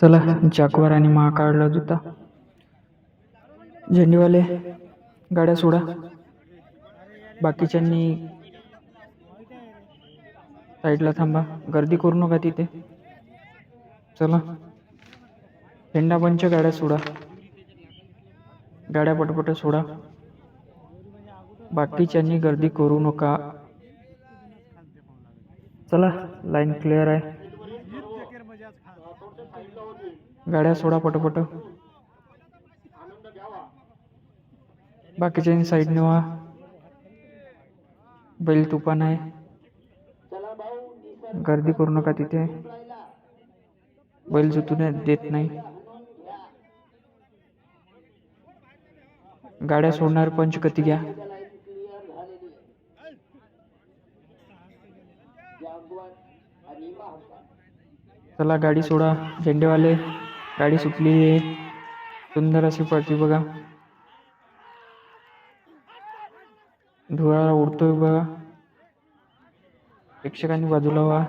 चला जागवार आणि महाकाळला जुता. झेंडीवाले गाड्या सोडा. बाकीच्यांनी साईडला थांबा. गर्दी करू नका तिथे. चला. झेंडा पंच गाड्या सोडा. गाड्या पटपट सोडा. बाकीच्यांनी गर्दी करू नका. चला लाईन क्लिअर आहे. गाड्या सोडा पटपट. बाकीच्या साईडने व्हा. बैल तुफान आहे. गर्दी करू नका तिथे. बैल जुतून देत नाही. गाड्या सोडणार पंच कती घ्या. चला गाडी सोडा. झेंडेवाले गाडी सुटली आहे. सुंदर अशी पडती बघा. धुळा उडतोय बघा. प्रेक्षकांनी बाजूला व्हा.